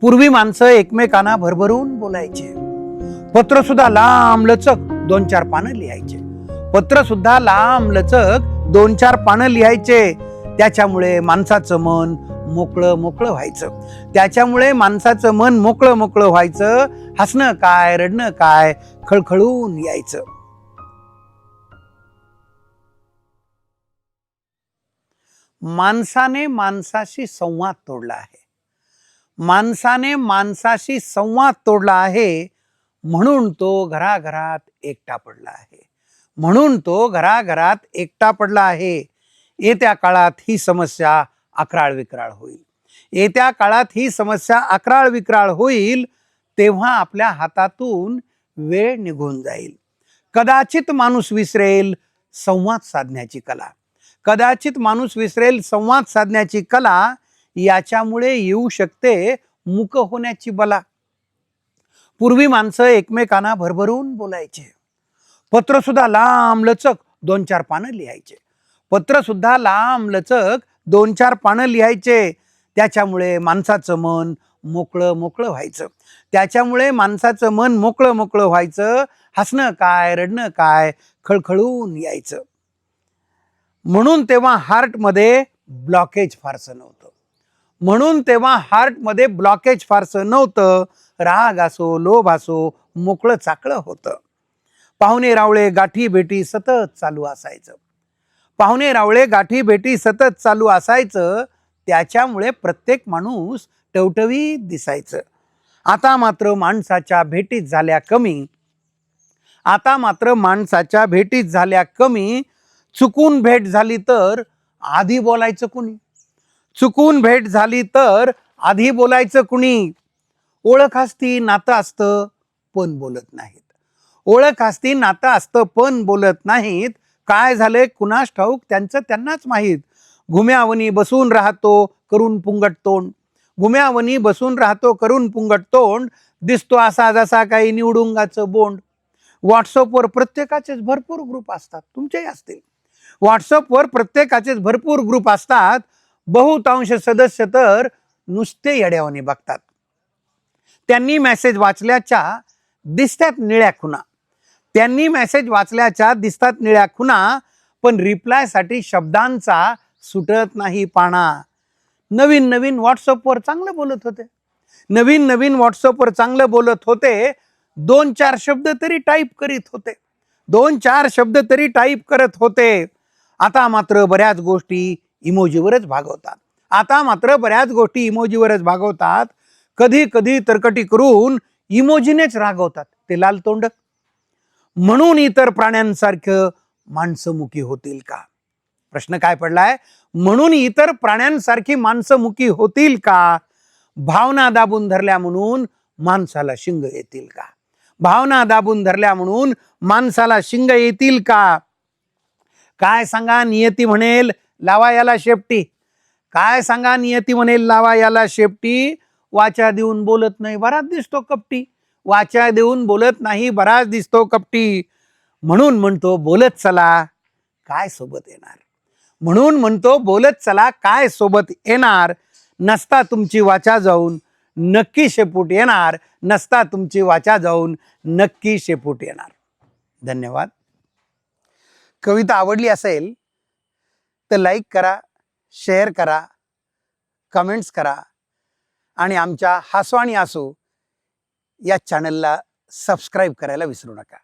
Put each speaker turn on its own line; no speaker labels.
पूर्वी माणसं एकमेकांना भरभरून बोलायचे. पत्र सुद्धा लांब लचक दोन चार पानं लिहायचे. पत्र सुद्धा लांब लचक दोन चार पानं लिहायचे. त्याच्यामुळे माणसाचं मन मोकळं मोकळं व्हायचं. त्याच्यामुळे माणसाचं मन मोकळं मोकळं व्हायचं. हसणं काय रडणं काय खळखळून यायचं. माणसाने माणसाशी संवाद तोडला आहे. माणसाने माणसाशी संवाद तोडला आहे म्हणून तो घराघरात एकटा पडला आहे. म्हणून तो घराघरात एकटा पडला आहे. येत्या काळात ही समस्या अकराळ विक्राळ होईल. येत्या काळात ही समस्या अकराळ विक्राळ होईल तेव्हा आपल्या हातातून वेळ निघून जाईल. कदाचित माणूस विसरेल संवाद साधण्याची कला. कदाचित माणूस विसरेल संवाद साधण्याची कला याच्यामुळे येऊ शकते मुक होण्याची बला. पूर्वी माणसं एकमेकांना भरभरून बोलायचे. पत्र सुद्धा लांब लचक दोन चार पानं लिहायचे. पत्र सुद्धा लांब लचक दोन चार पानं लिहायचे. त्याच्यामुळे माणसाचं मन मोकळं मोकळं व्हायचं. त्याच्यामुळे माणसाचं मन मोकळं मोकळं व्हायचं. हसणं काय रडणं काय खळखळून यायचं. म्हणून तेव्हा हार्टमध्ये ब्लॉकेज फारसं नव्हतं. म्हणून तेव्हा हार्टमध्ये ब्लॉकेज फारसं नव्हतं. राग असो लोभ असो मोकळं चाकळं होतं. पाहुणे रावळे गाठी भेटी सतत चालू असायचं. पाहुणे रावळे गाठी भेटी सतत चालू असायचं. त्याच्यामुळे प्रत्येक माणूस टवटवीत दिसायचं. आता मात्र माणसाच्या भेटीत झाल्या कमी. आता मात्र माणसाच्या भेटीत झाल्या कमी. चुकून भेट झाली तर आधी बोलायचं कुणी? चुकून भेट झाली तर आधी बोलायचं कुणी? ओळख असती नातं असतं पण बोलत नाहीत. ओळख असती नातं असतं पण बोलत नाहीत. काय झालंय कुणास ठाऊक? त्यांचं त्यांनाच माहीत. घुम्यावनी बसून राहतो करून पुंगट तोंड. घुम्यावनी बसून राहतो करून पुंगट तोंड. दिसतो असा जसा काही निवडुंगाचं बोंड. व्हॉट्सअपवर प्रत्येकाचेच भरपूर ग्रुप असतात. तुमचेही असतील. व्हॉट्सअपवर प्रत्येकाचेच भरपूर ग्रुप असतात. बहुतांश सदस्य तर नुसते येड्यावाने बघतात. त्यांनी मेसेज वाचल्याच्या दिसतात निळ्या खुना त्यांनी मेसेज वाचल्याच्या दिसतात निळ्या खुना पण रिप्लायसाठी शब्दांचा सुटत नाही पाणा नवीन नवीन व्हॉट्सअपवर चांगलं बोलत होते. नवीन नवीन व्हॉट्सअपवर चांगलं बोलत होते. दोन चार शब्द तरी टाईप करीत होते. दोन चार शब्द तरी टाईप करत होते. आता मात्र बऱ्याच गोष्टी इमोजीवरच भागवतात. आता मात्र बऱ्याच गोष्टी इमोजीवरच भागवतात. कधी कधी तरकटी करून इमोजीनेच रागवतात. ते लाल तोंड. म्हणून इतर प्राण्यांसारखं माणसंमुखी होतील का? प्रश्न काय पडलाय? म्हणून इतर प्राण्यांसारखी माणसंमुखी होतील का? भावना दाबून धरल्या म्हणून माणसाला शिंग येतील का? भावना दाबून धरल्या म्हणून माणसाला शिंग येतील का? काय सांगा? नियती म्हणेल लावा याला शेपटी. काय सांगा नियती म्हणेल लावा याला शेपटी. वाचा देऊन बोलत नाही बराच दिसतो कपटी. वाचा देऊन बोलत नाही बराच दिसतो कपटी. म्हणून म्हणतो बोलत चला काय सोबत येणार? म्हणून म्हणतो बोलत चला काय सोबत येणार? नसता तुमची वाचा जाऊन नक्की शेपूट येणार. नसता तुमची वाचा जाऊन नक्की शेपूट येणार. धन्यवाद. कविता आवडली असेल तर लाईक करा शेअर करा कमेंट्स करा आणि आमच्या हसो आणि आसो या चॅनलला सबस्क्राईब करायला विसरू नका.